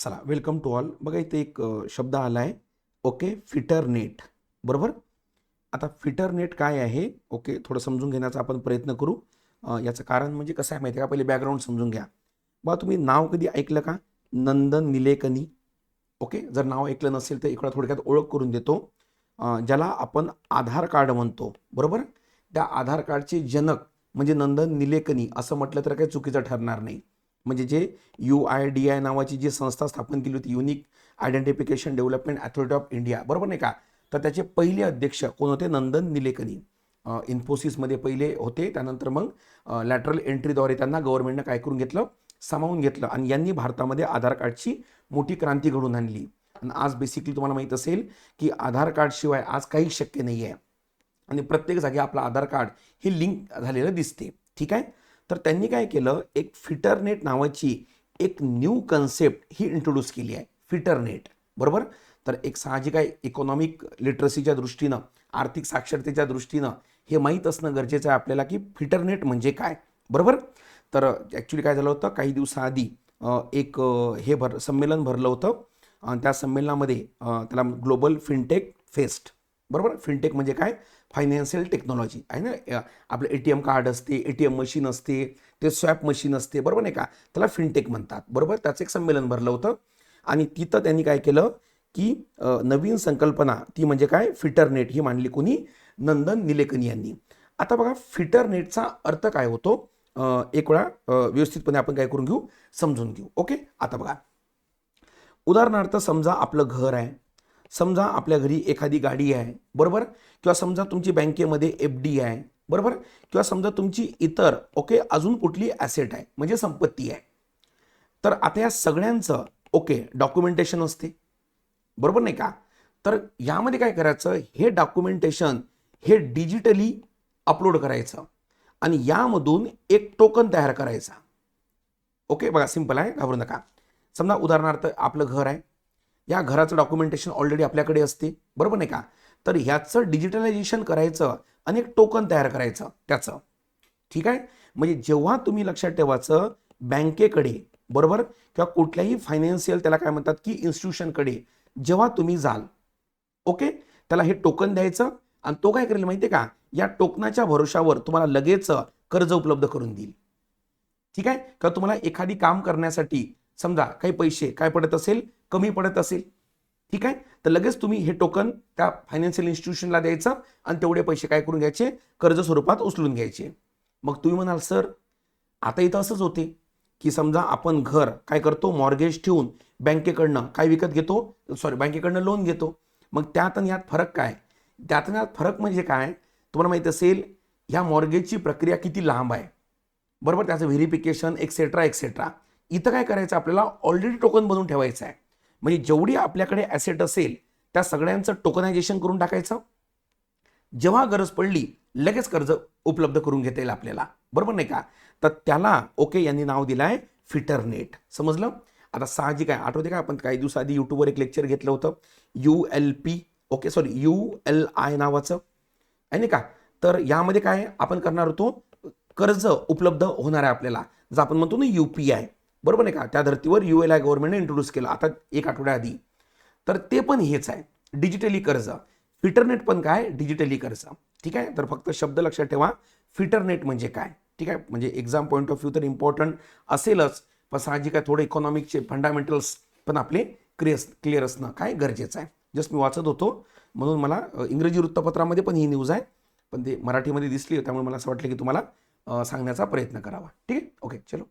चला welcome to all बघा इथे एक शब्द आला आहे ओके फिटर नेट. बरोबर? आता फिटर नेट काय आहे? ओके थोडं समजून घेण्याचा आपण प्रयत्न करू. याचं कारण म्हणजे कसं आहे माहिती आहे का? पहिले बॅकग्राऊंड समजून घ्या. बा तुम्ही नाव कधी ऐकलं का? नंदन निलेकनी. ओके जर नाव ऐकलं नसेल तर इकडं थोडक्यात ओळख करून देतो. ज्याला आपण आधार कार्ड म्हणतो. बरोबर? त्या आधार कार्डचे जनक म्हणजे नंदन निलेकनी असं म्हटलं तर काही चुकीचं ठरणार नाही. म्हणजे जे यू आय डी आय नावाची जी संस्था स्थापन केली होती unique identification development authority of India बरोबर नाही का? तर त्याचे पहिले अध्यक्ष कोण होते? नंदन निलेकनी. इन्फोसिसमध्ये पहिले होते त्यानंतर मग लॅटरल एंट्रीद्वारे त्यांना गव्हर्नमेंटनं काय करून घेतलं? सामावून घेतलं. आणि यांनी भारतामध्ये आधार कार्डची मोठी क्रांती घडून आणली. आणि आज बेसिकली तुम्हाला माहीत असेल की आधार कार्डशिवाय आज काही शक्य नाही आहे आणि प्रत्येक जागी आपलं आधार कार्ड हे लिंक झालेलं दिसते. ठीक आहे? तर त्यांनी काय केलं? एक फिटरनेट नावाची एक न्यू कन्सेप्ट ही इंट्रोड्यूस केली आहे. फिटरनेट. बरोबर? तर एक साहजिक आहे इकॉनॉमिक लिटरसीच्या दृष्टीनं आर्थिक साक्षरतेच्या दृष्टीनं हे माहीत असणं गरजेचं आहे आपल्याला की फिटरनेट म्हणजे काय? बरोबर? तर ॲक्च्युली काय झालं होतं? काही दिवसाआधी एक हे भर संमेलन भरलं होतं. आणि त्या संमेलनामध्ये त्याला ग्लोबल फिनटेक फेस्ट बरोबर? फिनटेक म्हणजे काय? फायनान्शियल टेक्नॉलॉजी आहे ना? आपलं ए टी एम कार्ड असते ए टी एम मशीन असते ते स्वॅप मशीन असते बरोबर नाही का? त्याला फिनटेक म्हणतात. बरोबर? त्याचं एक संमेलन भरलं होतं. आणि तिथं त्यांनी काय केलं की नवीन संकल्पना ती म्हणजे काय? फिटरनेट ही मांडली कोणी? नंदन निलेकनी यांनी. आता बघा फिटरनेटचा अर्थ काय होतो? एक वेळा व्यवस्थितपणे आपण काय करून घेऊ? समजून घेऊ. ओके? आता बघा. उदाहरणार्थ समजा आपलं घर आहे. समजा आपल्या घरी एखादी गाडी आहे बरोबर? किंवा समजा तुमची बँकेमध्ये एफ डी आहे बरोबर? किंवा समजा तुमची इतर ओके अजून कुठली ॲसेट आहे म्हणजे संपत्ती आहे. तर आता या सगळ्यांचं ओके डॉक्युमेंटेशन असते. बरोबर नाही का? तर यामध्ये काय करायचं? हे डॉक्युमेंटेशन हे डिजिटली अपलोड करायचं. आणि यामधून एक टोकन तयार करायचा. ओके बघा सिंपल आहे घाबरू नका. समजा उदाहरणार्थ आपलं घर आहे. या घराचं डॉक्युमेंटेशन ऑलरेडी आपल्याकडे असते बरोबर नाही का? तर ह्याचं डिजिटलायझेशन करायचं आणि एक टोकन तयार करायचं त्याचं. ठीक आहे? म्हणजे जेव्हा तुम्ही लक्षात ठेवायचं बँकेकडे बरोबर? किंवा कुठल्याही फायनान्शियल त्याला काय म्हणतात की इन्स्टिट्यूशनकडे जेव्हा तुम्ही जाल ओके? त्याला हे टोकन द्यायचं आणि तो काय करेल माहिती आहे का? या टोकनाच्या भरोशावर तुम्हाला लगेच कर्ज उपलब्ध करून देईल. ठीक आहे? किंवा तुम्हाला एखादी काम करण्यासाठी समजा काही पैसे काय पडत असेल कमी पडत असेल ठीक आहे? तर लगेच तुम्ही हे टोकन त्या फायनान्शियल इन्स्टिट्यूशनला द्यायचं आणि तेवढे पैसे काय करून घ्यायचे? कर्ज स्वरूपात उचलून घ्यायचे. मग तुम्ही म्हणाल सर आता इथं असंच होते की समजा आपण घर काय करतो? मॉर्गेज ठेवून बँकेकडनं काय विकत घेतो? सॉरी बँकेकडनं लोन घेतो. मग त्यात आणि यात फरक काय? त्यात आणि यात फरक म्हणजे काय? तुम्हाला माहीत असेल ह्या मॉर्गेजची प्रक्रिया किती लांब आहे. बरोबर? त्याचं व्हेरिफिकेशन एक्सेट्रा एक्सेट्रा इथं काय करायचं? आपल्याला ऑलरेडी टोकन बनवून ठेवायचं आहे. म्हणजे जेवढी आपल्याकडे ॲसेट असेल त्या सगळ्यांचं टोकनायझेशन करून टाकायचं. जेव्हा गरज पडली लगेच कर्ज उपलब्ध करून घेता येईल आपल्याला. बरोबर नाही का? तर त्याला ओके यांनी नाव दिलं आहे फिटरनेट समजलं? आता साहजिक आहे. आठवते का? आपण काही दिवसाआधी यूट्यूबवर एक लेक्चर घेतलं होतं. U L P okay sorry U L I नावाचं. आहे नाही का? तर यामध्ये काय आपण करणार होतो कर्ज उपलब्ध होणार आहे आपल्याला. जर आपण म्हणतो ना यू पी आय बरोबर नाही का? त्या धर्तीवर यू एल आय गव्हर्नमेंटने इंट्रोड्यूस केलं आता एक आठवड्याआधी तर ते पण हेच आहे. डिजिटली कर्ज. फिटरनेट पण काय? डिजिटली कर्ज. ठीक आहे? तर फक्त शब्द लक्षात ठेवा. फिटरनेट म्हणजे काय? ठीक आहे? म्हणजे एक्झाम पॉईंट ऑफ व्ह्यू तर इम्पॉर्टंट असेलच पण साहजिक आहे थोडं इकॉनॉमिकचे फंडामेंटल्स पण आपले क्लिअर क्लिअर असणं काय गरजेचं आहे. जस्ट मी वाचत होतो. म्हणून मला इंग्रजी वृत्तपत्रामध्ये पण ही न्यूज आहे. पण ते मराठीमध्ये दिसली त्यामुळे मला असं वाटलं की तुम्हाला सांगण्याचा प्रयत्न करावा. ठीक आहे? ओके चलो.